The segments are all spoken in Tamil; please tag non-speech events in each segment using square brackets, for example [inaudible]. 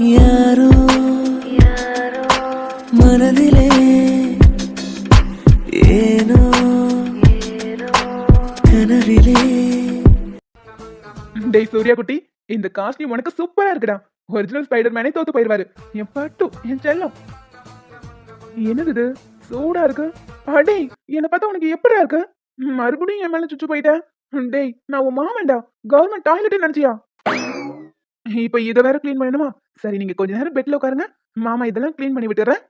யாரோ மனதிலே ஏனோ கனவிலே. டேய் சூர்யா குட்டி இந்த காஸ்டியூம் உனக்கு சூப்பரா இருக்குடா. ஒரிஜினல் ஸ்பைடர் மேனே தோத்து போயிருவாரு. என் பட்டு என் செல்லம். என்னது இது? சூடா இருக்கு. அடே என்ன பார்த்தா உனக்கு எப்படா இருக்கு? மறுபடியும் என் மேல சுச்சு போயிட்ட. டேய் நான் உன் மாமன்டா. கவர்மெண்ட் டாய்லெட் நினைச்சியா? இப்போ இதை வேற க்ளீன் பண்ணணுமா? சரி நீங்க கொஞ்ச நேரம் பெட்ல உட்காருங்க. மாமா இதெல்லாம் க்ளீன் பண்ணி விட்டுறேன்.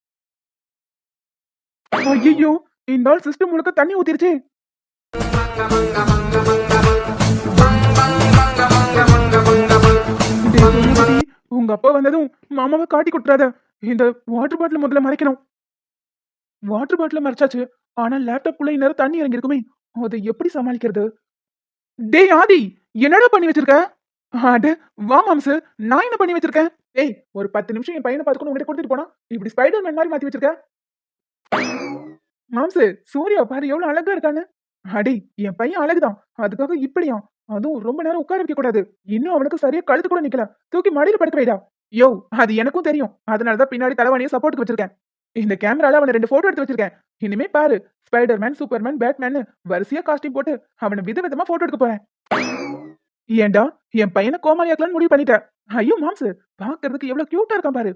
ஐயோ இந்த ஆள் சிஸ்டம் முழுக்க தண்ணி ஊத்திருச்சு. உங்க அப்பா வந்ததும் மாமாவை காட்டி கொடுத்துறாத. இந்த வாட்டர் பாட்டில் முதல்ல மறைக்கணும். வாட்டர் பாட்டில் மறைச்சாச்சு. ஆனா லேப்டாப்புள்ள இந்நேரம் தண்ணி இறங்கிருக்குமே அதை எப்படி சமாளிக்கிறது? டேய் ஆதி என்னடா பண்ணி வச்சிருக்க? அட வா மாம்சு. நான் என்ன பண்ணி வச்சிருக்கேன்? ஏய் ஒரு பத்து நிமிஷம் என் பையனை பார்த்துக்கணும் உங்ககிட்ட கொடுத்துட்டு போனா. இப்படி ஸ்பைடர் மேன் மாதிரி மாத்தி வச்சிருக்க. மாம்சு சூர்யா பாரு எவ்வளவு அழகா இருக்கான்னு அடே என் பையன் அழகுதான். அதுக்காக இப்படியா? அதுவும் ரொம்ப நேரம் உட்கார வைக்க கூடாது. இன்னும் அவனுக்கு சரியா கழுத்து கூட நிக்கல. தூக்கி மடியில படுக்க வைடா. யோ அது எனக்கும் தெரியும். அதனாலதான் பின்னாடி தலைவாணியை சப்போர்ட்டுக்கு வச்சிருக்கேன். இந்த கேமரால அவனை ரெண்டு போட்டோ எடுத்து வச்சிருக்கேன். இனிமே பாரு ஸ்பைடர்மேன் சூப்பர்மேன் பேட்மேன் வரிசையா காஸ்டியூம் போட்டு அவனை விதவிதமா போட்டோ எடுக்க போறேன். ஏன்டா என் பையனை கோமாளியாக்கலாம்னு முடிவு பண்ணிட்டேன். ஐயோ மாம்ஸ் பாக்குறதுக்கு எவ்வளவு கியூட்டா இருக்கான் பாரு.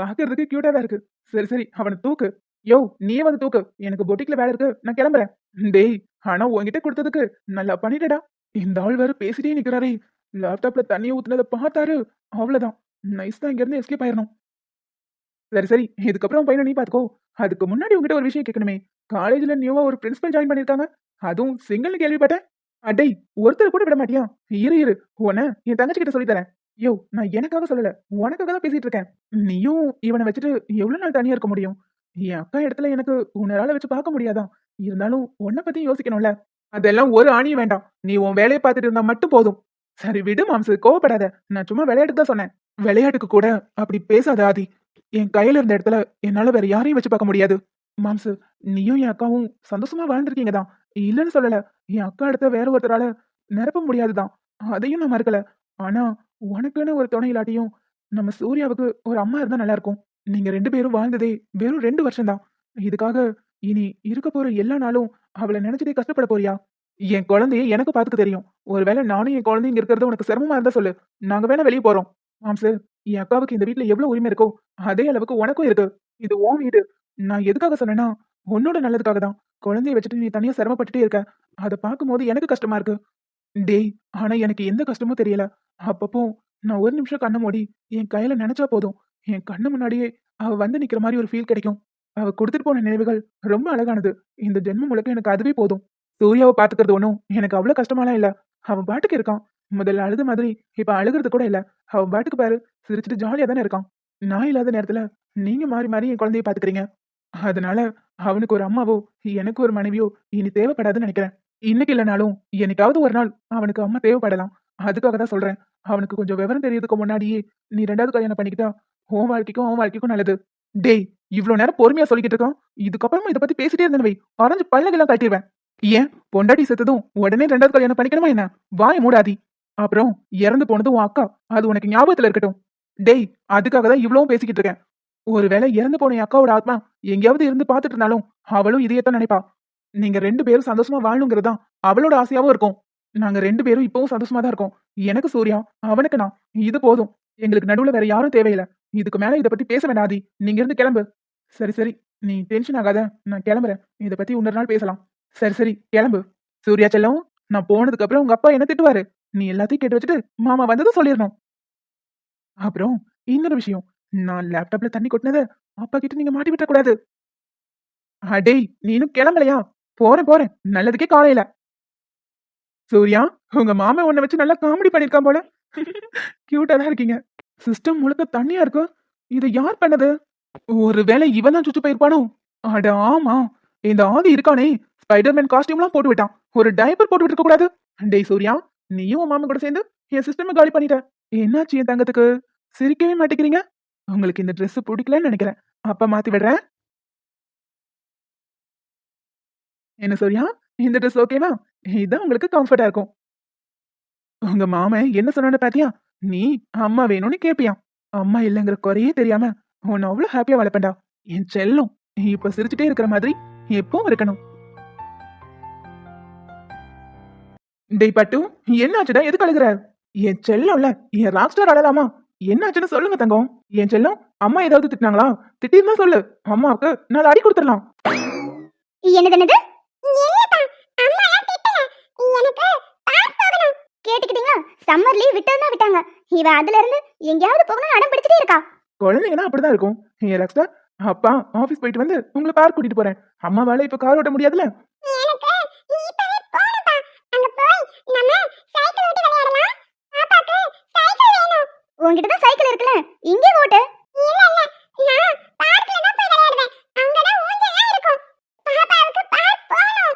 பாக்குறதுக்கு கியூட்டா தான் இருக்கு. சரி சரி அவனை தூக்கு. யோ நீயே வந்து தூக்கு. எனக்கு பொட்டிக்ல வேலை இருக்கு. நான் கிளம்புறேன். டேய் ஆனா உன்கிட்ட கொடுத்ததுக்கு நல்லா பண்ணிட்டடா. இந்த ஆள் வேற பேசிட்டே நிக்கிறாரே. லேப்டாப்ல தண்ணியை ஊத்துனதை பார்த்தாரு. அவ்வளவுதான். நைஸ் தான் இங்க இருந்து எஸ்கேப் ஆயிடணும் சரி சரி இதுக்கப்புறம் உன் பையனை நீ பாத்துக்கோ அதுக்கு முன்னாடி உங்ககிட்ட ஒரு விஷயம் கேட்கணுமே. காலேஜ்ல நியூவா ஒரு பிரின்சிபல் ஜாயின் பண்ணிருக்காங்க. அதுவும் சிங்கிள்னு கேள்விப்பட்டேன். அடே ஒருத்தர் கூட விட மாட்டியா இரு இரு உன என் தங்கச்சி கிட்ட சொல்லி தரேன் யோ நான் எனக்காக சொல்லல உனக்காக தான் பேசிட்டு இருக்கேன். நீயும் இவனை வச்சுட்டு எவ்வளவு நாள் தனியா இருக்க முடியும்? என் அக்கா இடத்துல எனக்கு உன்னால வச்சு பார்க்க முடியாதா? இருந்தாலும் உன்னை பத்தி யோசிக்கணும்ல. அதெல்லாம் ஒரு ஆணியும் வேண்டாம். நீ உன் வேலையை பார்த்துட்டு இருந்தா மட்டும் போதும். சரி விடு மாம்சு கோவப்படாத. நான் சும்மா விளையாட்டுக்கு தான் சொன்னேன். விளையாட்டுக்கு கூட அப்படி பேசாத ஆதி. என் கையில இருந்த இடத்துல என்னால வேற யாரையும் வச்சு பார்க்க முடியாது. மாம்சு நீயும் என் அக்காவும் சந்தோஷமா வாழ்ந்திருக்கீங்க தான் இல்லைன்னு சொல்லல. என் அக்கா அடுத்த வேற ஒருத்தரால நிரப்ப முடியாதுதான். அதையும் நான் மறக்கல. ஆனா உனக்குன்னு ஒரு துணை இல்லாட்டியும் நம்ம சூர்யாவுக்கு ஒரு அம்மா இருந்தா நல்லா இருக்கும். நீங்க ரெண்டு பேரும் வாழ்ந்ததே வெறும் ரெண்டு வருஷம்தான். இதுக்காக இனி இருக்க போற எல்லா நாளும் அவளை நினைச்சதே கஷ்டப்பட போறியா? என் குழந்தைய எனக்கு பாத்துக்க தெரியும். ஒருவேளை நானும் என் குழந்தையும் இங்க இருக்கிறது உனக்கு சிரமமா இருந்தா சொல்லு. நாங்க வேணா வெளியே போறோம். சார் என் அக்காவுக்கு இந்த வீட்டுல எவ்வளவு உரிமை இருக்கோ அதே அளவுக்கு உனக்கும் இருக்கு. இது ஓ வீடு. நான் எதுக்காக சொன்னேன்னா உன்னோட நல்லதுக்காக தான் குழந்தைய வச்சுட்டு நீ தனியா சிரமப்பட்டுட்டே இருக்க. அதை பார்க்கும்போது எனக்கு கஷ்டமா இருக்கு. டேய் ஆனா எனக்கு எந்த கஷ்டமும் தெரியல. அப்பப்போ நான் ஒரு நிமிஷம் கண்ணை மூடி என் கையில நினைச்சா போதும். என் கண்ணு முன்னாடியே அவ வந்து நிக்கிற மாதிரி ஒரு ஃபீல் கிடைக்கும். அவ கொடுத்துட்டு போன நினைவுகள் ரொம்ப அழகானது. இந்த ஜென்மம் முழுக்க எனக்கு அதுவே போதும். சூர்யாவை பாத்துக்கிறது ஒன்றும் எனக்கு அவ்வளவு கஷ்டமாலாம் இல்ல. அவன் பாட்டுக்கு இருக்கான். முதல்ல அழுது மாதிரி இப்ப அழுகிறது கூட இல்ல. அவன் பாட்டுக்கு பாரு சிரிச்சுட்டு ஜாலியா தானே இருக்கான். நான் இல்லாத நேரத்துல நீங்க மாறி மாறி என் குழந்தைய பாத்துக்கிறீங்க அதனால அவனுக்கு ஒரு அம்மாவோ எனக்கு ஒரு மனைவியோ இனி தேவைப்படாதுன்னு நினைக்கிறேன். இன்னைக்கு இல்லைனாலும் என்னைக்காவது ஒரு நாள் அவனுக்கு அம்மா தேவைப்படலாம். அதுக்காக தான் சொல்றேன். அவனுக்கு கொஞ்சம் விவரம் தெரியறதுக்கு முன்னாடியே நீ ரெண்டாவது கல்யாணம் பண்ணிக்கிட்டா உன் வாழ்க்கைக்கும் அவன் வாழ்க்கைக்கும் நல்லது. டேய் இவ்வளவு நேரம் பொறுமையா சொல்லிக்கிட்டு இருக்கோம் இதுக்கப்புறமா இதை பத்தி பேசிட்டே இருந்தேன் வை. பல்லகெல்லாம் கட்டிடுவேன் ஏன்? பொண்டாட்டி செத்ததும் உடனே ரெண்டாவது கல்யாணம் பண்ணிக்கணுமா என்ன? வாய மூடாதி. அப்புறம் இறந்து போனது உன் அக்கா. அது உனக்கு ஞாபகத்துல இருக்கட்டும். டேய் அதுக்காக தான் இவ்வளவும் பேசிக்கிட்டு இருக்கேன். ஒருவேளை இறந்து போன என் அக்காவோட ஆத்மா எங்கேயாவது இருந்து பார்த்துட்டு இருந்தாலும் அவளும் இதையத்தான் நினைப்பா. நீங்க ரெண்டு பேரும் சந்தோஷமா வாழணுங்கிறது தான் அவளோட ஆசையாவும் இருக்கும். நாங்க ரெண்டு பேரும் இப்பவும் சந்தோஷமா தான் இருக்கோம். எனக்கு சூர்யா அவனுக்கு நான். இது போதும். எங்களுக்கு நடுவுல வேற யாரும் தேவையில்லை. இதுக்கு மேல இதை பத்தி பேச வேண்டாதி நீங்க இருந்து கிளம்பு. சரி சரி. நீ டென்ஷன் ஆகாத. நான் கிளம்புறேன். இதை பத்தி இன்னொரு நாள் பேசலாம். சரி சரி. கிளம்பு. சூர்யா செல்லவும் நான் போனதுக்கு அப்புறம் உங்க அப்பா என்ன திட்டுவாரு? நீ எல்லாத்தையும் கேட்டு வச்சுட்டு மாமா வந்ததும் சொல்லிடணும் அப்புறம் இன்னொரு விஷயம். நான் லேப்டாப்ல தண்ணி கொட்டினத அப்பா கிட்ட நீங்க மாட்டி விட்டக் கூடாது. அடேய் நீனும் கிளம்பலையா? போறேன் போறேன். நல்லதுக்கே காலையில. சூர்யா உங்க மாமா உன்னை வச்சு நல்லா காமெடி பண்ணிருக்கான் போல. கியூட்டா தான் இருக்கீங்க. சிஸ்டம் முழுக்க தண்ணியா இருக்கு? இது யார் பண்ணது? ஒருவேளை இவன் தான் சுச்சு போயிருப்பானோ? அட ஆமா. இந்த ஆதி இருக்கானே. ஸ்பைடர்மேன் காஸ்டியூம்லாம் போட்டு விட்டான். ஒரு டைப்பர் போட்டு விட்டுருக்க கூடாது. டேய் சூர்யா நீயும் உன் மாமன் கூட சேர்ந்து என் சிஸ்டமை காலி பண்ணிட்ட. என்னாச்சு என் தங்கத்துக்கு? சிரிக்கவே மாட்டேங்கிறீங்க? உங்களுக்கு இந்த ட்ரெஸ் பிடிக்கலன்னு நினைக்கிறேன். அப்பா மாத்தி விடுறேன். என்ன சூர்யா இந்த ட்ரெஸ் ஓகேவா இதான் உங்களுக்கு கம்ஃபர்டா இருக்கும். உங்க மாமன் என்ன சொன்னான்னு பாத்தியா? நீ அம்மா வேணும்னு கேப்பியா. அம்மா இல்லைங்கிற குறையே தெரியாம உன்னை அவ்வளவு ஹாப்பியா வளர்ப்பேன்டா. என் செல்லும் இப்ப சிரிச்சுட்டே இருக்கிற மாதிரி எப்பவும் இருக்கணும். டேய் பட்டு என்னாச்சுடா? எதுக்கு அழுகுற? என் செல்லம்ல என் ராக் ஸ்டார் அழலாமா என்னாச்சுன்னு சொல்லுங்க தங்கம். என் செல்லம் அம்மா ஏதாவது திட்டினாங்களா? திட்டிருந்தா சொல்லு. அம்மாவுக்கு நாலு அடி கொடுத்துடலாம். என்னது என்னது? போகணும். கேட்டுக்கிட்டீங்களா? சம்மர் லீவ் விட்டதுதான் விட்டாங்க. இவ அதுல இருந்து எங்கேயாவது போகணும்னு அடம் பிடிச்சிட்டே இருக்கா. குழந்தைங்கன்னா அப்படிதான் இருக்கும். அப்பா ஆபீஸ் போயிட்டு வந்து உங்களை பார்க் கூட்டிட்டு போறேன். அம்மாவால இப்ப கார் ஓட்ட முடியாதுல எனக்கு இப்பவே போகணும்ப்பா அங்க போய் நம்ம சைக்கிள் ஓட்டி விளையாடலாம் பாப்பாக்கு சைக்கிள் வேணும் உன்கிட்ட தான் சைக்கிள் இருக்குல்ல? இங்கே ஓட்டு. இல்ல இல்ல. நான் பார்க்ல தான் போய் விளையாடுவேன். அங்க தான் ஊஞ்சல்லாம் இருக்கும். பாப்பாவுக்கு பார்க் போகணும்.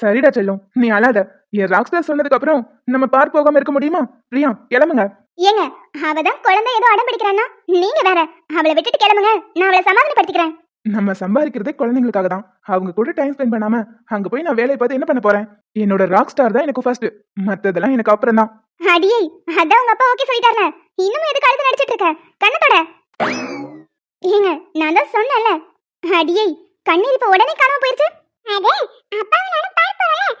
சரிடா செல்லம். நீ அழாத. என் ராக் ஸ்டார் சொன்னதுக்கு அப்புறம் நம்ம பார்க் போகாம இருக்க முடியுமா? பிரியா கிளம்புங்க. ஏங்க அவ தான் குழந்தை ஏதோ அடம் பிடிக்கிறான்னா? நீங்க வேற அவளை விட்டுட்டு கிளம்புங்க. நான் அவளை சமாதானப்படுத்திக்கிறேன். நம்ம சம்பாதிக்கிறதே குழந்தைங்களுக்காக தான். அவங்க கூட டைம் ஸ்பெண்ட் பண்ணாம அங்க போய் நான் வேலையை பார்த்து என்ன பண்ண போறேன்? என்னோட ராக் ஸ்டார் தான் எனக்கு ஃபர்ஸ்ட் மத்ததெல்லாம் எனக்கு அப்புறம் தான். அடியே அதான் உங்க அப்பா ஓகே சொல்லிட்டாருல. இன்னும் எதுக்கு அழுது நடிச்சிட்டு இருக்க? கண்ணத்தோட. ஏங்க நான் தான் சொன்னேன்ல. அடியே கண்ணீர் இப்ப உடனே காணாம போயிருச்சு. அதே அப்பாவை நானும் பார்க்க போறேன்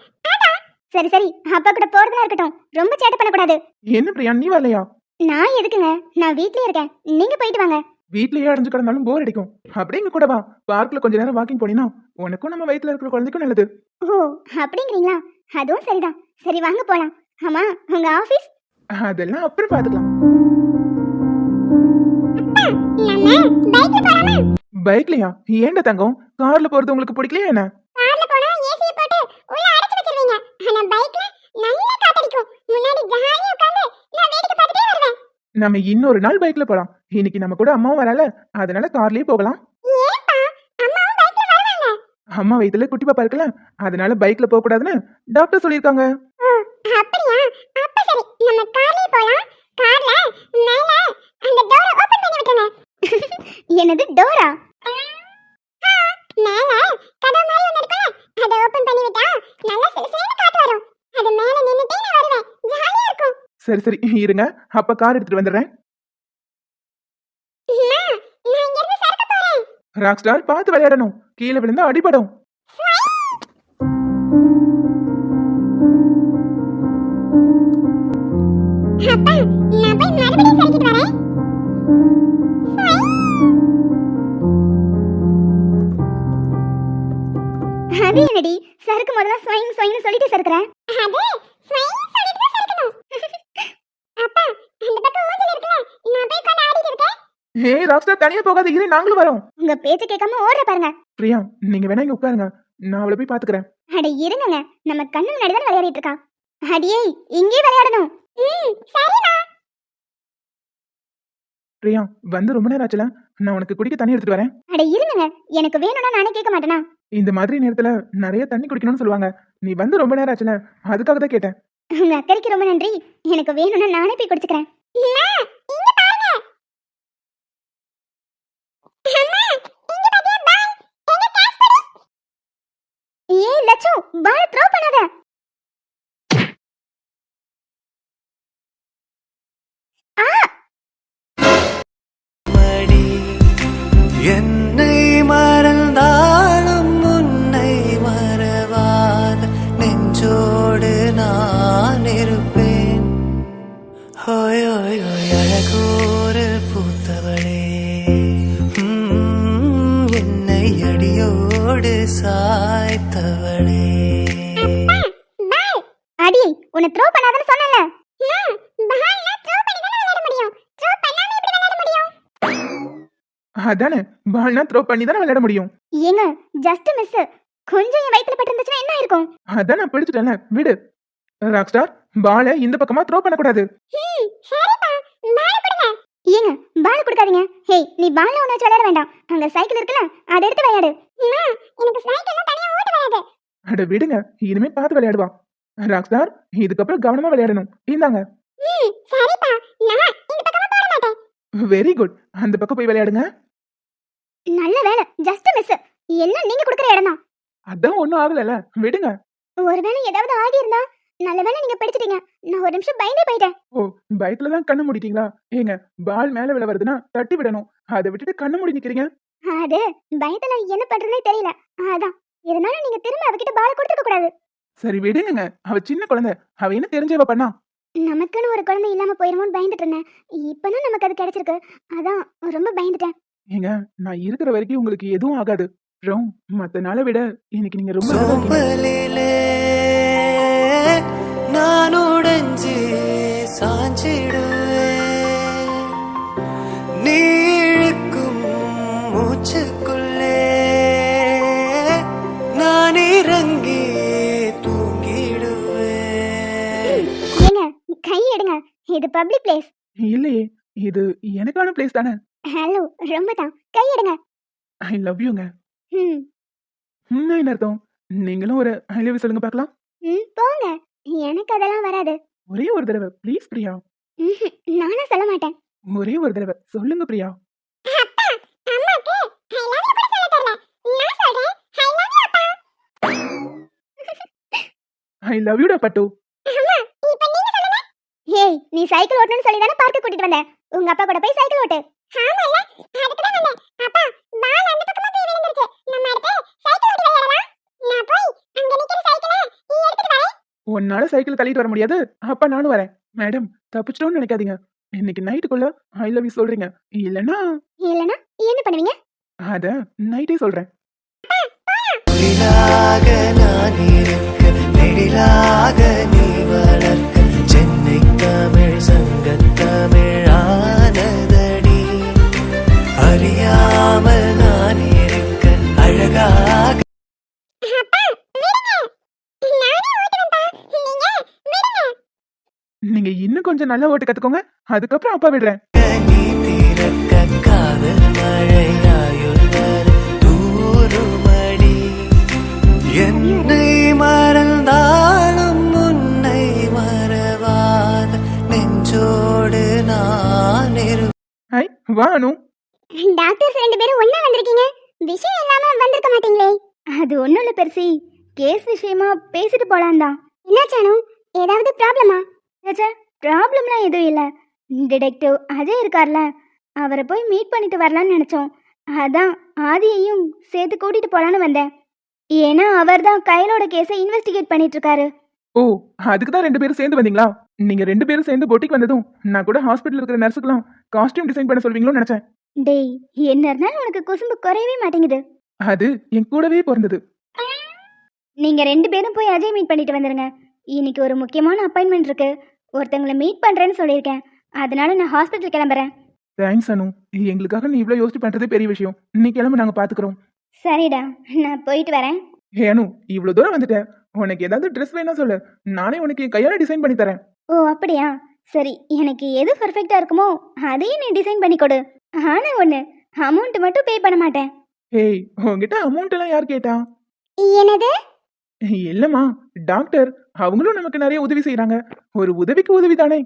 சரி சரி அப்பா கூட போறதா இருக்கட்டும். ரொம்ப சேட்டை பண்ணக்கூடாது. என்ன பிரியா நீ வரலையா? நான் எதுக்குங்க? நான் வீட்லயே இருக்கேன். நீங்க போயிட்டு வாங்க. வீட்லயே அடைஞ்சு கிடந்தாலும் போர் அடிக்கும். அப்படியே இங்க கூட வா. பார்க்ல கொஞ்ச நேரம் வாக்கிங் போனீங்கன்னா உனக்கும் நம்ம வயித்துல இருக்கிற குழந்தைக்கும் நல்லது. ஓ அப்படிங்கிறீங்களா? அதுவும் சரிதான். சரி வாங்க போலாம். ஆமா உங்க ஆபீஸ் அதெல்லாம் அப்புறம் பாத்துக்கலாம் பைக்லயா ஏன்டா தங்கம்? கார்ல போறது உங்களுக்கு பிடிக்கலையா என்ன? கார்ல போனா ஏசியை போட்டு உள்ள அடைச்சு வச்சிருவீங்க. ஆனா பைக்ல நல்லா காத்தடிக்கும். முன்னாடி ஜாலியா உட்கார்ந்து நான் வேடிக்கை பார்த்துட்டே வருவேன் நம்ம இன்னொரு நாள் பைக்ல போலாம். இன்னைக்கு நம்ம கூட அம்மாவும் வரல அதனால கார்லயே போகலாம். ஏன்பா? அம்மாவும் பைக்ல வருவாங்க. அம்மா வயித்துல குட்டி பாப்பா இருக்குல்ல அதனால பைக்ல போக கூடாதுன்னு டாக்டர் சொல்லியிருக்காங்க. ஓ அப்படியா [laughs] அப்ப சரி நம்ம கார்லயே போலாம் கார்ல மேல அந்த டோரை ஓபன் பண்ணி விட்டுருங்க என்னது டோரா மேல கதவு மாதிரி ஒன்று இருக்குல்ல அதை ஓபன் பண்ணி விட்டா நல்லா சிலுசிலுன்னு காத்து வரும் அது மேல நின்னுட்டே நான் வருவேன் ஜாலியா இருக்கும் சரி சரி இருங்க. அப்ப கார் எடுத்துட்டு வந்துடுறேன். ராக் ஸ்டார் பார்த்து விளையாடணும். கீழே விழுந்தா அடிபடும். அது என்னடி? சறுக்கு முதல்ல ஸ்வைங் ஸ்வைங்னு சொல்லிட்டு சறுக்குறேன் அது ஸ்வைங். அப்பா அந்த பக்கம் ஊஞ்சல் இருக்குல்ல நான் போய் கொண்டு ஆடிட்டு இருக்கேன். ஏ ராக் ஸ்டார் தனியா போகாத இரு நாங்களும் வரோம். உங்க பேச்ச கேட்காம ஓடுற பாருங்க. பிரியா நீங்க வேணா இங்க உட்காருங்க. நான் அவளை போய் பாத்துக்கிறேன். அட இருங்கங்க. நம்ம கண்ணு முன்னாடி தான் விளையாடிட்டு இருக்கா அடியே இங்கே விளையாடணும். ம் சரிமா பிரியா வந்து ரொம்ப நேரம் ஆச்சுல. நான் உனக்கு குடிக்க தண்ணி எடுத்துட்டு வரேன். அட இருங்கங்க. எனக்கு வேணும்னா நானே கேட்க மாட்டேனா? இந்த மாதிரி நேரத்துல நிறைய தண்ணி குடிக்கணும்னு சொல்லுவாங்க. நீ வந்து ரொம்ப நேரம் ஆச்சுல. அதுக்காக தான் கேட்டேன். உங்க அக்கறைக்கு ரொம்ப நன்றி. எனக்கு வேணும்னா நானே போய் குடிச்சுக்கிறேன். ஏய் லட்சு பால் த்ரோ பண்ணாத. மடி என்னை சாய்த்தவளே. பால் அடி உன்னை த்ரோ பண்ணாதன்னு சொன்னல பால்னா த்ரோ பண்ணி தானே விளையாட முடியும். த்ரோ பண்ணாம எப்படி விளையாட முடியும்? அதானே பால்னா த்ரோ பண்ணி தானே விளையாட முடியும். ஏங்க ஜஸ்ட் மிஸ் கொஞ்சம் என் வயித்துல பட்டிருந்துச்சுன்னா என்ன இருக்கும் அதான் நான் பிடிச்சிட்டேன்ல விடு. ராக் ஸ்டார் பாலை இந்த பக்கமா த்ரோ பண்ணக்கூடாது. ம், சரிப்பா. பால் கொடுங்க ஏங்க பால் கொடுக்காதீங்க. ஹேய் நீ பால்ல ஒண்ணு வச்சு விளையாட வேண்டாம். அங்க சைக்கிள் இருக்குல்ல அதை எடுத்து விளையாடு. எனக்கு சைக்கிள்ல தனியா ஓட்ட வராது. அட விடுங்க இனிமே பார்த்து விளையாடுவா. ராக் ஸ்டார் இதுக்கப்புறம் கவனமா விளையாடணும். இந்தாங்க. ம் சரிப்பா. நான் இந்த பக்கமா போட மாட்டேன். வெரி குட் அந்த பக்கம் போய் விளையாடுங்க. நல்ல வேலை. ஜஸ்ட் மிஸ் எல்லாம் நீங்க கொடுக்குற இடம் தான். அதான் ஒண்ணும் ஆகலல விடுங்க. ஒருவேளை ஏதாவது ஆகி இருந்தா நல்ல வேளை நீங்க பிடிச்சிட்டீங்க. நான் ஒரு நிமிஷம் பயந்தே போயிட்டேன். ஓ பயத்துல தான் கண்ணு மூடிட்டீங்களா? ஏங்க பால் மேல விழ வருதுன்னா தட்டி விடணும். அதை விட்டுட்டு கண்ணு மூடி நிக்கிறீங்க? அது பயத்துல என்ன பண்றதுனே தெரியல. அதான். இருந்தாலும் நீங்க திரும்ப அவகிட்ட பால் கொடுத்துக்க கூடாது. சரி விடுங்க அவ சின்ன குழந்தை. அவ என்ன தெரிஞ்சவ பண்ணா? நமக்குன்னு ஒரு குழந்தை இல்லாம போயிருமோன்னு பயந்துட்டு இருந்தேன். இப்பதான் நமக்கு அது கிடைச்சிருக்கு. அதான் ரொம்ப பயந்துட்டேன். ஏங்க நான் இருக்கிற வரைக்கும் உங்களுக்கு எதுவும் ஆகாது. மத்த நாளை விட இன்னைக்கு நீங்க ரொம்ப உடைஞ்சு சாஞ்சிடுவேன் நீ இழுக்கும் மூச்சுக்குள்ளே நான் இறங்கி தூங்கிடுவேன் ஏங்க கை எடுங்க. இது பப்ளிக் பிளேஸ் இல்லையே இது எனக்கான பிளேஸ் தானே? ஹலோ ரொம்ப தான் கை எடுங்க. ஐ லவ் யூங்க ம். ம் என்ன அர்த்தம்? நீங்களும் ஒரு ஐ லவ் சொல்லுங்க பார்க்கலாம். ம் போங்க. எனக்கு அதெல்லாம் வராது. ஒரே ஒரு தடவை ப்ளீஸ் பிரியா. நானும் சொல்ல மாட்டேன். ஒரே ஒரு தடவை சொல்லுங்க பிரியா. ஐ லவ் யூடா பட்டு. ஏய் நீ சைக்கிள் ஓட்டணும்னு சொல்லி தானே பார்க்க கூட்டிட்டு வந்த. உங்க அப்பா கூட போய் சைக்கிள் ஓட்டு. ஆமால அதுக்கு தான் வந்தேன். அப்பா பால் அந்த பக்கமா போய் விழுந்துருச்சு. நம்ம அடுத்து உன்னால சைக்கிள் தள்ளிட்டு வர முடியாது. அப்ப நானும் வரேன். மேடம் தப்பிச்சிட்டோம்னு நினைக்காதீங்க. இன்னைக்கு நைட்டுக்குள்ள ஐ லவ் யூ சொல்றீங்க. இல்லனா இல்லனா என்ன பண்ணுவீங்க? அத நைட்டே சொல்றேன். குயிலாக நான் இருக்க நெடிலாக நீ வளர்க்க சென்னை தமிழ் சங்க தமிழ். இன்னும் கொஞ்சம் நல்லா ஓட்டு கத்துக்கோங்க. அதுக்கப்புறம் அப்பா விடுறேன். என்னை மறந்தாலும் உன்னை மறவாத நெஞ்சோடு நான் இரு ஐ வானு டாக்டர்ஸ் ரெண்டு பேரும் ஒண்ணா வந்திருக்கீங்க. விஷயம் இல்லாம வந்திருக்க மாட்டீங்களே. அது ஒண்ணும் இல்ல பெருசி. கேஸ் விஷயமா பேசிட்டு போலாம் தான் என்னாச்சானு ஏதாவது ப்ராப்ளமா ப்ராப்ளம்லாம் எதுவும் இல்ல. டிடெக்டிவ் அஜய் இருக்கார்ல. அவரை போய் மீட் பண்ணிட்டு வரலாம்னு நினைச்சோம். அதான் ஆதியையும் சேர்த்து கூட்டிட்டு போலான்னு வந்தேன். ஏன்னா அவர் தான் கையலோட கேஸை இன்வெஸ்டிகேட் பண்ணிட்டு இருக்காரு. ஓ அதுக்கு தான் ரெண்டு பேரும் சேர்ந்து வந்தீங்களா? நீங்க ரெண்டு பேரும் சேர்ந்து பொட்டிக்கு வந்ததும் நான் கூட ஹாஸ்பிட்டல் இருக்கிற நர்ஸுக்கெல்லாம் காஸ்டியூம் டிசைன் பண்ண சொல்வீங்களோன்னு நினைச்சேன். டேய் என்ன இருந்தாலும் உனக்கு குசும்பு குறையவே மாட்டேங்குது. அது என் கூடவே பிறந்தது. நீங்க ரெண்டு பேரும் போய் அஜய் மீட் பண்ணிட்டு வந்துருங்க. இன்னைக்கு ஒரு முக்கியமான அப்பாயின்மெண்ட் இருக்கு. ஒருத்தங்களை மீட் பண்றேன்னு சொல்லியிருக்கேன். அதனால நான் ஹாஸ்பிட்டல் கிளம்புறேன். தேங்க்ஸ் அனு. எங்களுக்காக நீ இவ்வளோ யோசிச்சு பண்றதே பெரிய விஷயம். நீ கிளம்பு நாங்க பாத்துக்கிறோம். சரிடா நான் போயிட்டு வரேன். ஹே அனு இவ்வளோ தூரம் வந்துட்டேன் உனக்கு ஏதாவது ட்ரெஸ் வேணா சொல்லு. நானே உனக்கு என் கையால டிசைன் பண்ணி தரேன். ஓ அப்படியா? சரி எனக்கு எது பர்ஃபெக்டா இருக்குமோ அதையும் நீ டிசைன் பண்ணி கொடு. ஆனா ஒண்ணு அமௌண்ட் மட்டும் பே பண்ண மாட்டேன். ஏய் உங்ககிட்ட அமௌண்ட் எல்லாம் யார் கேட்டா? என்னது? இல்லம்மா டாக்டர் அவங்களும் நமக்கு நிறைய உதவி செய்றாங்க. ஒரு உதவிக்கு உதவி தானே?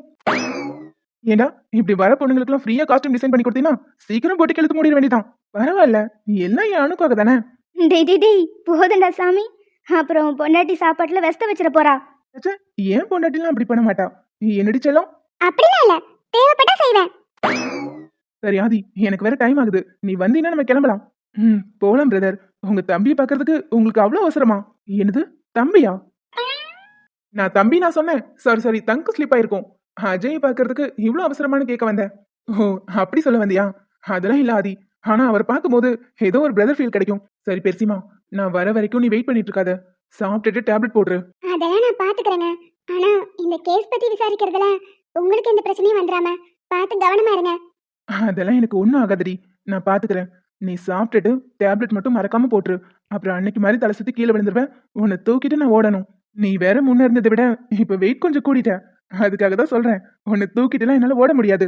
ஏண்டா இப்படி வர பொண்ணுங்களுக்குலாம் ஃப்ரீயா காஸ்டியூம் டிசைன் பண்ணி கொடுத்தீங்கன்னா சீக்கிரம் போட்டு கெழுத்து மூடிட வேண்டியதான் பரவாயில்ல எல்லாம் என் அணுக்காக தானே? டேய் டேய் டேய் போதுண்டா சாமி. அப்புறம் பொண்டாட்டி சாப்பாட்டுல வெஸ்த வச்சிட போறா. ஏன் பொண்டாட்டிலாம் அப்படி பண்ண மாட்டா? என்னடி செல்லம்? அப்படிலாம் இல்ல தேவைப்பட்டா செய்வேன். சரி ஆதி எனக்கு வேற டைம் ஆகுது. நீ வந்தீங்கன்னா நம்ம கிளம்பலாம். ம் போலாம் பிரதர் உங்க தம்பியை பார்க்கறதுக்கு உங்களுக்கு அவ்வளோ அவசரமா? என்னது தம்பியா? நான் தம்பி நான் சொன்னேன். சாரி சாரி தங்கு ஸ்லிப் ஆயிருக்கும். அஜய் பார்க்கறதுக்கு இவ்வளோ அவசரமானு கேட்க வந்தேன். ஓ அப்படி சொல்ல வந்தியா? அதெல்லாம் இல்ல ஆதி. ஆனா அவர் பார்க்கும்போது ஏதோ ஒரு பிரதர் ஃபீல் கிடைக்கும். சரி பெருசிமா நான் வர வரைக்கும் நீ வெயிட் பண்ணிட்டு இருக்காத. சாப்பிட்டுட்டு டேப்லெட் போடுற. அதெல்லாம் நான் பாத்துக்கிறேங்க ஆனா இந்த கேஸ் பத்தி விசாரிக்கிறதுல உங்களுக்கு எந்த பிரச்சனையும் வந்துடாம பார்த்து கவனமா இருங்க. அதெல்லாம் எனக்கு ஒன்றும் ஆகாதடி. நான் பார்த்துக்கிறேன். நீ சாப்பிட்டுட்டு டேப்லெட் மட்டும் மறக்காம போட்டுரு. அப்புறம் அன்னைக்கு மாதிரி தலை சுத்தி கீழே விழுந்துருவேன். உன்னை தூக்கிட்டு நான் ஓடணும். நீ வேற முன்ன இருந்ததை விட இப்ப வெயிட் கொஞ்சம் கூடிட்ட. அதுக்காக தான் சொல்றேன். உன்னை தூக்கிட்டுலாம் என்னால ஓட முடியாது.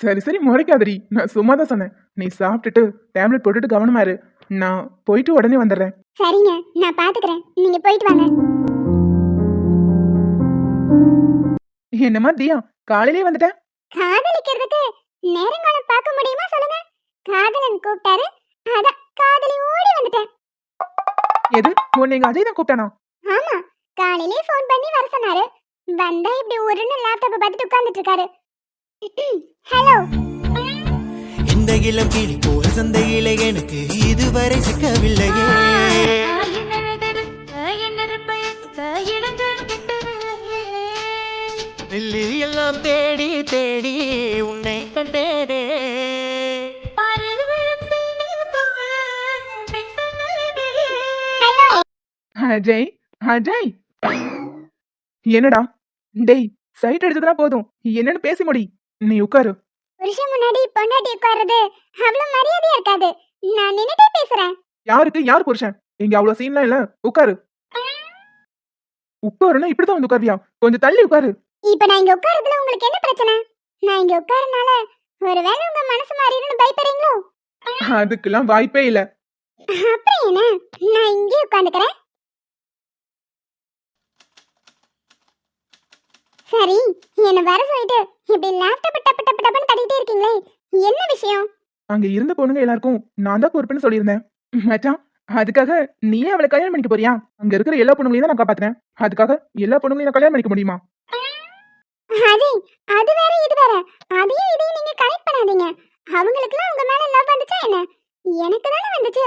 சரி சரி முறைக்காதடி. நான் சும்மா தான் சொன்னேன். நீ சாப்பிட்டுட்டு டேப்லெட் போட்டுட்டு கவனமா இரு. நான் போயிட்டு உடனே வந்துடுறேன். சரிங்க நான் பாத்துக்கிறேன். நீங்க போயிட்டு வாங்க. என்னம்மா தியா காலையிலே வந்துட்டேன் காதலிக்கிறதுக்கு நேரங்காலம் பார்க்க முடியுமா சொல்லுங்க? காதலன் கூப்பிட்டாரு. அதான் காதலி ஓடி வந்துட்டேன். எது? உன்னை எங்க அஜய் தான் கூப்பிட்டானா? ஆமா. காலையிலே ஃபோன் பண்ணி வர சொன்னாரு. வந்தா இப்படி ஒருன்னு லேப்டாப்பை பார்த்துட்டு உட்கார்ந்துட்டு இருக்காரு ஹலோ இந்த இளம் கிளி போல் சந்தையில எனக்கு இதுவரை சிக்கவில்லையே. எல்லாம் தேடி தேடி உன்னை கண்டேனே. அஜய் அஜய். என்னடா? டேய் சைட் அடிச்சதுனா போதும். என்னன்னு பேசி முடி. நீ உட்காரு. புருஷன் முன்னாடி பொண்டாட்டி உட்கார்றது அவ்வளவு மரியாதையா இருக்காது. நான் நின்னுட்டே பேசுறேன். யாருக்கு? யார் புருஷன்? இங்க அவ்வளவு சீன்லாம் இல்ல. உட்காரு. உட்காருன்னா இப்படிதான் வந்து உட்காரியா கொஞ்சம் தள்ளி உட்காரு. இப்ப நான் இங்க உட்கார்றதுல உங்களுக்கு என்ன பிரச்சனை? நான் இங்க உட்காரனால ஒருவேளை உங்க மனசு மாறிடும்னு பயப்படுறீங்களோ? அதுக்கெல்லாம் வாய்ப்பே இல்ல. அப்புறம் என்ன? நான் இங்கே உட்காந்துக்கிறேன். சரி என்ன வர சொல்லிட்டு இப்படி லேப்டாப் டப்பு டப்பு டப்புன்னு தட்டிட்டே இருக்கீங்களே என்ன விஷயம்? அங்க இருந்த பொண்ணுங்க எல்லாருக்கும் நான் தான் பொறுப்புன்னு சொல்லியிருந்தேன். மச்சான் அதுக்காக நீயே அவளை கல்யாணம் பண்ணிக்க போறியா? அங்க இருக்கிற எல்லா பொண்ணுங்களையும் தான் நான் காப்பாத்துறேன். அதுக்காக எல்லா பொண்ணுங்களையும் நான் கல்யாணம் பண்ணிக்க முடியுமா? அஜய் அது வேற இது வேற. அதையும் இதையும் நீங்க கனெக்ட் பண்ணாதீங்க. அவங்களுக்குலாம் உங்க மேல லவ் வந்துச்சா என்ன? எனக்கு தானே வந்துச்சு.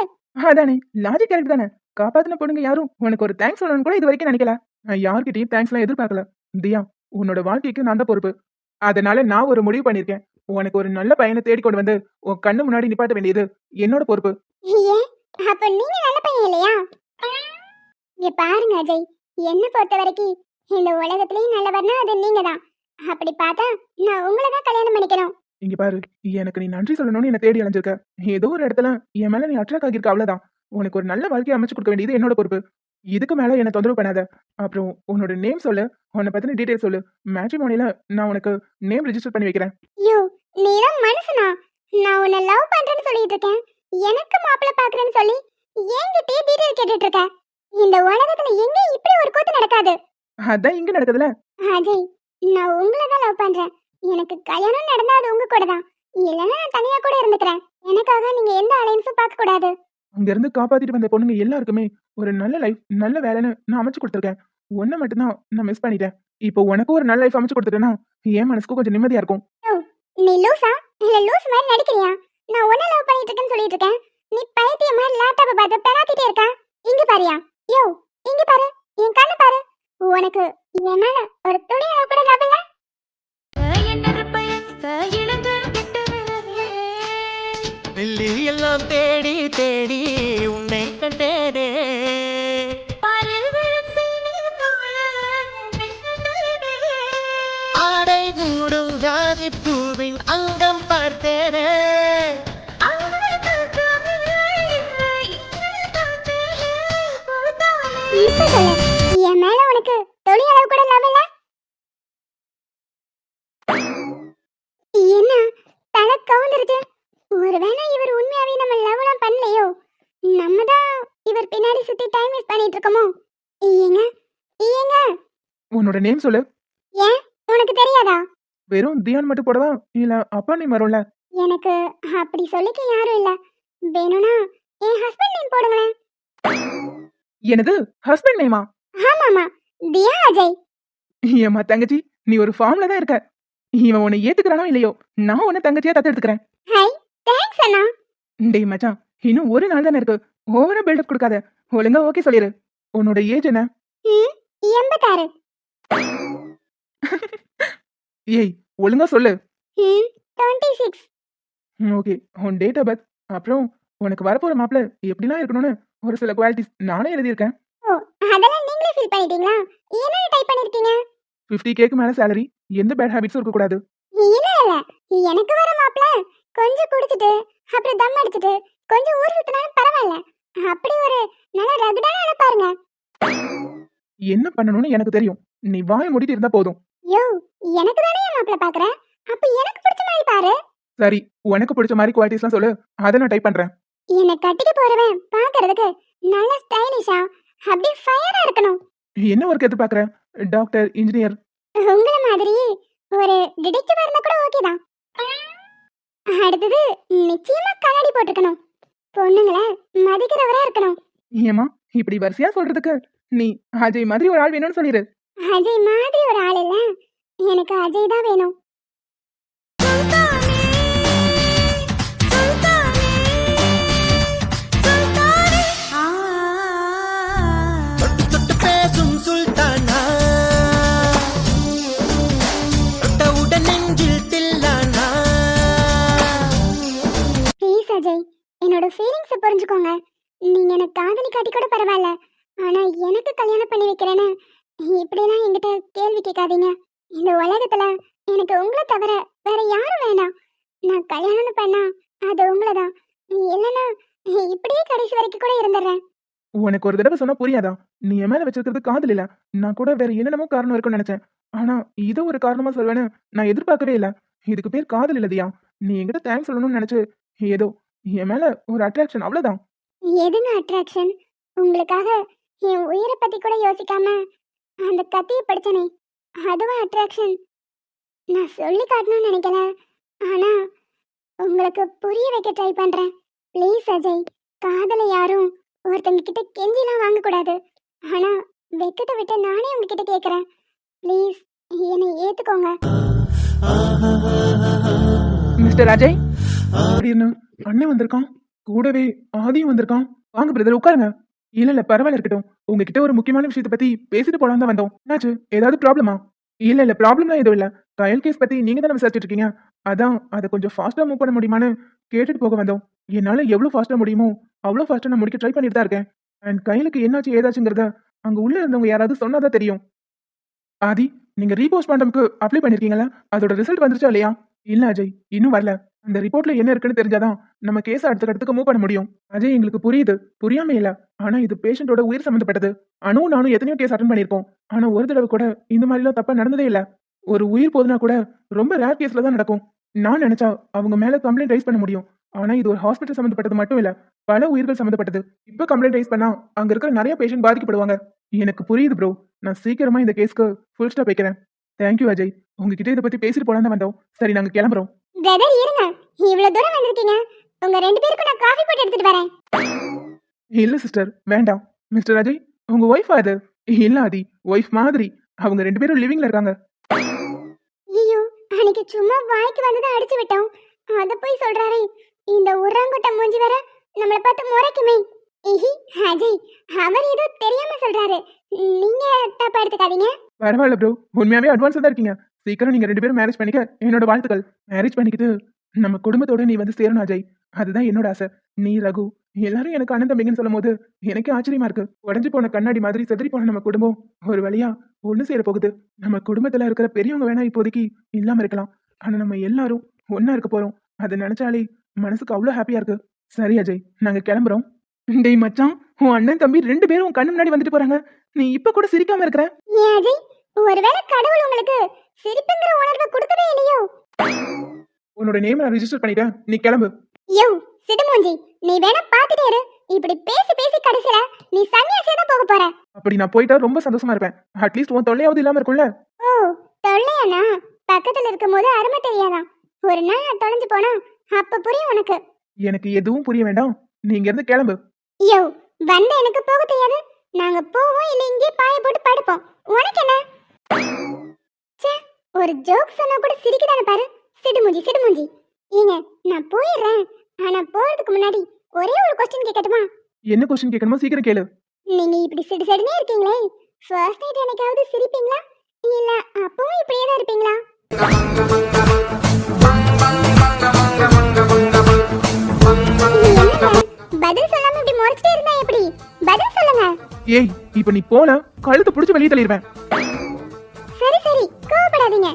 அதானே லாஜிக் கரெக்ட் தானே. காப்பாத்தின பொண்ணுங்க யாரும் உனக்கு ஒரு தேங்க்ஸ் சொல்லணும்னு கூட இது வரைக்கும் நினைக்கல. நான் யார்கிட்டயும் தேங்க்ஸ்லாம் எதிர்பார்க்கல. தியா உன்னோட வாழ்க்கைக்கு நான் தான் பொறுப்பு. அதனால நான் ஒரு முடிவு பண்ணிருக்கேன். உனக்கு ஒரு நல்ல பையனை தேடி கொண்டு வந்து உன் கண்ணு முன்னாடி நிப்பாட்ட வேண்டியது என்னோட பொறுப்பு. அப்ப நீங்க நல்ல பையன் இல்லையா? இங்க பாருங்க அஜய் என்ன பொறுத்த வரைக்கும் இந்த உலகத்திலேயும் நல்லவர்னா அது நீங்க தான். அப்படி பார்த்தா நான் உங்களை தான் கல்யாணம் பண்ணிக்கணும். இங்க பாரு எனக்கு நீ நன்றி சொல்லணும்னு என்ன தேடி அலைஞ்சிருக்க. ஏதோ ஒரு இடத்துல என் மேல நீ அட்ராக்ட் ஆகியிருக்க அவ்வளவுதான். உனக்கு ஒரு நல்ல வாழ்க்கையை அமைச்சு கொடுக்க வேண்டியது என்னோட பொறுப்பு. இதுக்கு மேல என்ன தொந்தரவு பண்ணாத. அப்புறம் உன்னோட நேம் சொல்லு. உன்னை பத்தின டீடைல் சொல்லு. மேட்ரிமோனில நான் உனக்கு நேம் ரெஜிஸ்டர் பண்ணி வைக்கிறேன். ஐயோ நீ தான் மனுஷனா? நான் உன்னை லவ் பண்றேன்னு சொல்லிட்டு இருக்கேன். எனக்கு மாப்பிள்ளை பாக்குறேன்னு சொல்லி என்கிட்டயே டீடைல் கேட்டுட்டு இருக்க. இந்த உலகத்துல எங்க இப்படி ஒரு கூத்து நடக்காது. அதான் இங்க நடக்குதுல. அஜய் நான் உங்களை தான் லவ் பண்றேன். எனக்கு கல்யாணம் நடந்தா அது உங்க கூட தான். இல்லைன்னா நான் தனியா கூட இருந்துக்கிறேன். எனக்காக நீங்க எந்த அலைன்ஸும் பார்க்க கூடாது. அங்க இருந்து காப்பாத்திட்டு வந்த பொண்ணுங்க எல்லாருக்குமே ஒரு நல்ல லைஃப் நல்ல வேலைன்னு நான் அமைச்சு கொடுத்துருக்கேன். உன்னை மட்டும்தான் நான் மிஸ் பண்ணிட்டேன். இப்போ உனக்கும் ஒரு நல்ல லைஃப் அமைச்சு கொடுத்துட்டேன்னா என் மனசுக்கும் கொஞ்சம் நிம்மதியா இருக்கும். நீ லூசா? இல்ல லூஸ் மாதிரி நடிக்கிறியா? நான் உன்ன லவ் பண்ணிட்டு இருக்கேன்னு சொல்லிட்டு இருக்கேன். நீ பைத்திய மாதிரி லேப்டாப்பை பார்த்து பெணாத்திட்டே இருக்கா? இங்க பாரியா. யோ இங்க பாரு. என் கண்ணு பாரு. உனக்கு என் மேல ஒரு துளி கூட லவ் இல்ல வெள்ளி எல்லாம் தேடி தேடி உன்னை கண்டேனே. ஆடை மூடும் ஜாதி பூவின் அங்கம் பார்த்தேனே. என் மேல உனக்கு அளவு கூட லவ் இல்ல? என்ன தலை கவுந்துருச்சு. ஒருவேளை இவர் உண்மையாவே நம்ம லவ்லாம் பண்ணலையோ? நம்ம தான் இவர் பின்னாடி சுத்தி டைம் வேஸ்ட் பண்ணிட்டு இருக்கோமோ? ஏங்க ஏங்க? உன்னோட நேம் சொல்லு. ஏன்? உனக்கு தெரியாதா? வெறும் தியான் மட்டும் போடவா? இல்ல அப்பா நேம் வரும்ல? எனக்கு அப்படி சொல்லிக்க யாரும் இல்ல. வேணும்னா என் ஹஸ்பண்ட் நேம் போடுங்களேன். எனது ஹஸ்பண்ட் நேமா ஆமாமா தியா அஜய். ஏமா தங்கச்சி நீ ஒரு ஃபார்ம்ல தான் இருக்க. இவன் உன்னை ஏத்துக்கிறானோ இல்லையோ நான் உன்னை தங்கச்சியா தத்து எடுத்துக்கிறேன் ஹை தேங்க்ஸ் அண்ணா. டேய் மச்சான் இன்னும் ஒரு நாள் தானே இருக்கு. ஓவரா பில்டப் கொடுக்காத. ஒழுங்கா ஓகே சொல்லிரு. உன்னோட ஏஜ் என்ன? எண்பத்தாறு. [laughs] ஏய் ஒழுங்கா சொல்லு. டுவெண்ட்டி சிக்ஸ் ஓகே உன் டேட் ஆஃப் பர்த் அப்புறம் உனக்கு வரப்போற மாப்பிள்ள எப்படிலாம் இருக்கணும்னு ஒரு சில குவாலிட்டிஸ் நானே எழுதியிருக்கேன். ஓ அதெல்லாம் நீங்களே ஃபீல் பண்ணிட்டீங்களா? என்ன டைப் பண்ணிருக்கீங்க? ஃபிஃப்டி கேக்கு மேல சேலரி எந்த பேட் ஹேபிட்ஸும் இருக்கக்கூடாது. இல்ல இல்ல எனக்கு வர மாப்ள கொஞ்சம் குடிச்சிட்டு அப்புறம் தம் அடிச்சிட்டு கொஞ்சம் ஊர் சுத்தினாலும் பரவாயில்ல. அப்படி ஒரு நல்ல ரகுடான ஆளை பாருங்க. என்ன பண்ணணும்னு எனக்கு தெரியும். நீ வாய் மூடிட்டு இருந்தா போதும். யோ எனக்கு தானே என் மாப்ள பாக்குறேன் அப்ப எனக்கு பிடிச்ச மாதிரி பாரு. சரி உனக்கு பிடிச்ச மாதிரி குவாலிட்டிஸ்லாம் சொல்லு. அதை நான் டைப் பண்றேன். என்னை கட்டிக்க போறவன் பாக்குறதுக்கு நல்ல ஸ்டைலிஷா அப்படி ஃபயரா இருக்கணும். என்ன ஒர்க் எதிர்பார்க்குற? டாக்டர் இன்ஜினியர் உங்கள மாதிரி ஒரு டிடெக்டிவ் இருந்தா கூட ஓகே தான். அடுத்தது நிச்சயமா கண்ணாடி போட்டிருக்கணும். பொண்ணுங்களை மதிக்கிறவரா இருக்கணும். ஏமா இப்படி வரிசையா சொல்றதுக்கு? நீ அஜய் மாதிரி ஒரு ஆள் வேணும்னு சொல்லிடு அஜய் மாதிரி ஒரு ஆள் இல்ல. எனக்கு அஜய் தான் வேணும். என்னோட ஃபீலிங்ஸை புரிஞ்சுக்கோங்க. நீங்கள் எனக்கு காதலி காட்டி கூட பரவாயில்ல. ஆனா எனக்கு கல்யாணம் பண்ணி வைக்கிறேன்னு இப்படிலாம் என்கிட்ட கேள்வி கேட்காதீங்க. இந்த உலகத்தில் எனக்கு உங்களை தவிர வேற யாரும் வேணாம். நான் கல்யாணம் பண்ணா அது உங்களை தான் இல்லைன்னா இப்படியே கடைசி வரைக்கும் கூட இருந்துடுறேன். உனக்கு ஒரு தடவை சொன்னா புரியாதா? நீ என் மேல வச்சிருக்கிறது காதல் இல்ல. நான் கூட வேற என்னென்னமோ காரணம் இருக்கும்னு நினைச்சேன். ஆனா இதை ஒரு காரணமா சொல்வேன்னு நான் எதிர்பார்க்கவே இல்ல. இதுக்கு பேர் காதல் இல்லதியா நீ என்கிட்ட தேங்க்ஸ் சொல்லணும்னு நினைச்சு ஏதோ என் மேல ஒரு அட்ராக்ஷன் அவ்வளவுதான். எதுங்க அட்ராக்ஷன் உங்களுக்காக என் உயிரை பத்தி கூட யோசிக்காம அந்த கத்தியை படிச்சனே அதுவும் அட்ராக்ஷன் நான் சொல்லி காட்டணும்னு நினைக்கல. ஆனா உங்களுக்கு புரிய வைக்க ட்ரை பண்றேன். ப்ளீஸ் அஜய். காதலை யாரும் ஒருத்தங்க கிட்ட கெஞ்சிலாம் வாங்கக்கூடாது ஆனா வெக்கத்தை விட்டு நானே உங்ககிட்ட கேட்குறேன் ப்ளீஸ் என்னை ஏத்துக்கோங்க. மிஸ்டர் அஜய் அப்படின்னு அண்ணன் வந்திருக்கான். கூடவே ஆதியும் வந்திருக்கான். வாங்க பிரதர் உட்காருங்க. இல்ல இல்ல பரவாயில்ல இருக்கட்டும். உங்ககிட்ட ஒரு முக்கியமான விஷயத்தை பத்தி பேசிட்டு போலாம் தான் வந்தோம். என்னாச்சு? ஏதாவது ப்ராப்ளமா இல்ல இல்ல ப்ராப்ளம்லாம் எதுவும் இல்ல. ட்ரையல் கேஸ் பத்தி நீங்க தான் விசாரிச்சுட்டு இருக்கீங்க? அதான் அதை கொஞ்சம் ஃபாஸ்டா மூவ் பண்ண முடியுமான்னு கேட்டுட்டு போக வந்தோம். என்னால எவ்வளவு ஃபாஸ்டா முடியுமோ அவ்வளவு ஃபாஸ்டா நான் முடிக்க ட்ரை பண்ணிட்டு தான் இருக்கேன். அண்ட் கையிலுக்கு என்னாச்சு ஏதாச்சுங்கிறத அங்க உள்ள இருந்தவங்க யாராவது சொன்னாதான் தெரியும். ஆதி நீங்க பண்ணுறதுக்கு அப்ளை பண்ணிருக்கீங்களா? அதோட ரிசல்ட் வந்துருச்சா இல்லையா? இல்ல அஜய். இன்னும் வரல. அந்த ரிப்போர்ட்ல என்ன இருக்குன்னு தெரிஞ்சாதான் நம்ம கேஸ் அடுத்த கட்டத்துக்கு மூவ் பண்ண முடியும். அஜய் எங்களுக்கு புரியுது. புரியாம இல்ல. ஆனா இது பேஷண்டோட உயிர் சம்பந்தப்பட்டது. அனுவும் நானும் எத்தனையோ கேஸ் அட்டன் பண்ணிருக்கோம் ஆனா ஒரு தடவை கூட இந்த மாதிரிலாம் தப்பா நடந்ததே இல்ல. ஒரு உயிர் போதுனா கூட ரொம்ப ரேர் கேஸ்ல தான் நடக்கும். நான் நினைச்சா அவங்க மேல கம்ப்ளைண்ட் ரைஸ் பண்ண முடியும். ஆனா இது ஒரு ஹாஸ்பிட்டல் சம்மந்தப்பட்டது மட்டும் இல்ல. பல உயிர்கள் சம்மந்தப்பட்டது இப்ப கம்ப்ளைண்ட் ரைஸ் பண்ணா அங்க இருக்கிற நிறைய பேஷண்ட் பாதிக்கப்படுவாங்க. எனக்கு புரியுது ப்ரோ நான் சீக்கிரமா இந்த கேஸ்க்கு ஃபுல் ஸ்டாப் வைக்கிறேன். தேங்க்யூ அஜய் உங்ககிட்ட இதை பத்தி பேசிட்டு போலாம் வந்தோம். சரி நாங்க கிளம்புறோம். பிரதர் இருங்க. இவ்வளவு தூரம் வந்திருக்கீங்க. உங்க ரெண்டு பேருக்கும் நான் காஃபி போட்டு எடுத்துட்டு வரேன். இல்ல சிஸ்டர் வேண்டாம். மிஸ்டர் அஜய் உங்க ஒய்ஃப் அது? இல்ல ஆதி. ஒய்ஃப் மாதிரி. அவங்க ரெண்டு பேரும் லிவிங்ல இருக்காங்க. ஐயோ அன்னைக்கு சும்மா வாய்க்கு வந்ததை அடிச்சு விட்டோம். அத போய் சொல்றாரே. இந்த உரங்கொட்ட மூஞ்சி வேற நம்மளை பார்த்து முறைக்குமே. இஹி அஜய் அவர் ஏதோ தெரியாம சொல்றாரு. நீங்க தப்பா எடுத்துக்காதீங்க. பரவாயில்ல ப்ரோ உண்மையாவே அட்வான்ஸ் தான் இருக்கீங்க. சீக்கிரம் நீங்கள் ரெண்டு பேரும் மேரேஜ் பண்ணிக்க. என்னோட வாழ்த்துக்கள். மேரேஜ் பண்ணிக்கிட்டு நம்ம குடும்பத்தோட நீ வந்து சேரணும் அஜய். அதுதான் என்னோட ஆசை. நீ ரகு எல்லாரும் எனக்கு அண்ணன் தம்பிங்கன்னு சொல்லும் போது எனக்கே ஆச்சரியமா இருக்கு. உடஞ்சு போன கண்ணாடி மாதிரி செதறி போன நம்ம குடும்பம். ஒரு வழியா ஒன்று சேர போகுது. நம்ம குடும்பத்துல இருக்கிற பெரியவங்க வேணா இப்போதைக்கு இல்லாம இருக்கலாம். ஆனா நம்ம எல்லாரும் ஒன்றா இருக்க போறோம். அதை நினைச்சாலே மனசுக்கு அவ்வளோ ஹாப்பியா இருக்கு. சரி அஜய் நாங்க கிளம்புறோம். டேய் மச்சான் உன் அண்ணன் தம்பி ரெண்டு பேரும் உன் கண்ணு முன்னாடி வந்துட்டு போறாங்க. நீ இப்ப கூட சிரிக்காம இருக்கிற? ஒருவேளை கடவுள் உங்களுக்கு சிரிப்புங்கிற உணர்வை கொடுக்கவே இல்லையோ? உன்னோட நேம் நான் ரிஜிஸ்டர் பண்ணிட்டேன். நீ கிளம்பு. யோ சிடுமூஞ்சி நீ வேணா பாத்துட்டே இரு. இப்படி பேசி பேசி கடைசில நீ சன்னியாசியா தான் போக போற. அப்படி நான் போயிட்டா ரொம்ப சந்தோஷமா இருப்பேன். அட்லீஸ்ட் உன் தொல்லையாவது இல்லாம இருக்கும்ல? ஓ தொல்லையாண்ணா பக்கத்துல இருக்கும்போது அருமை தெரியாதா? ஒரு நாள் நான் தொலைஞ்சு போனா அப்ப புரியும் உனக்கு. எனக்கு எதுவும் புரிய வேண்டாம். நீ இங்க இருந்து கிளம்பு. யோ வந்த எனக்கு போக தெரியாது. நாங்க போவோம் இல்ல இங்கே பாய போட்டு படுப்போம். உனக்கு என்ன? ஒரு ஜோக் சொன்னா கூட சிரிக்குதானே பாரு. சிடுமுஞ்சி சிடுமுஞ்சி. ஏங்க நான் போயிடுறேன். ஆனா போறதுக்கு முன்னாடி ஒரே ஒரு கொஸ்டின் கேட்கட்டுமா? என்ன கொஸ்டின் கேட்கணுமோ சீக்கிரம் கேளு. நீங்க இப்படி சிடு சிடுனே இருக்கீங்களே. ஃபர்ஸ்ட் நைட் எனக்காவது சிரிப்பீங்களா? இல்ல அப்பவும் இப்படியே தான் இருப்பீங்களா? பதில் சொல்லாம இப்படி முறைச்சிட்டே இருந்தா எப்படி? பதில் சொல்லுங்க. ஏய் இப்ப நீ போன கழுத்து புடிச்சு வெளியே தள்ளிடுவேன். சரி சரி. கோவப்படாதீங்க.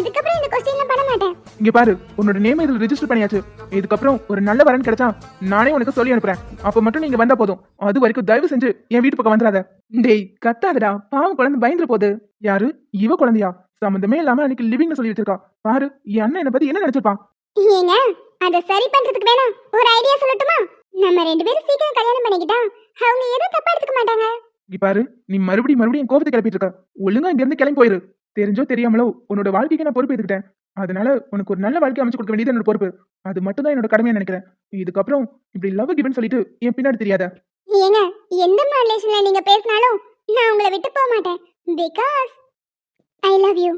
இதுக்கப்புறம் இந்த கொஸ்டின்லாம் பண்ண மாட்டேன். இங்க பாரு உன்னோட நேம் இதுல ரெஜிஸ்டர் பண்ணியாச்சு. இதுக்கப்புறம் ஒரு நல்ல வரன் கிடைச்சா நானே உனக்கு சொல்லி அனுப்புறேன். அப்ப மட்டும் நீங்க வந்தா போதும். அது வரைக்கும் தயவு செஞ்சு என் வீட்டு பக்கம் வந்துடாத. டேய் கத்தாதடா. பாவம் குழந்தை பயந்துரு போகுது யாரு? இவ குழந்தையா? சம்மந்தமே இல்லாம அன்னைக்கு லிவிங்னு சொல்லி வச்சிருக்கா. பாரு என் அண்ணன் என்ன பத்தி என்ன நினைச்சிருப்பான்? ஏங்க அத சரி பண்றதுக்கு வேணா ஒரு ஐடியா சொல்லட்டுமா? நம்ம ரெண்டு பேரும் சீக்கிரம் கல்யாணம் பண்ணிக்கிட்டா அவங்க எதுவும் தப்பா எடுத்துக்க மாட்டாங்க. இங்க பாரு நீ மறுபடியும் மறுபடியும் கோபத்தை கிளப்பிட்டு இருக்க. ஒழுங்கா இங்க இருந்து கிளம்பி போயிரு. தெரிஞ்சோ தெரியாமலோ உன்னோட வாழ்க்கைக்கு நான் பொறுப்பு எடுத்துக்கிட்டேன். அதனால உனக்கு ஒரு நல்ல வாழ்க்கை அமைச்சு கொடுக்க வேண்டியது என்னோட பொறுப்பு. அது மட்டும் தான் என்னோட கடமையா நினைக்கிறேன். இதுக்கப்புறம் இப்படி லவ் கிவன் சொல்லிட்டு என் பின்னாடி தெரியாத. ஏங்க எந்த ரிலேஷன்ல நீங்க பேசினாலும் நான் உங்களை விட்டு போக மாட்டேன். Because I love you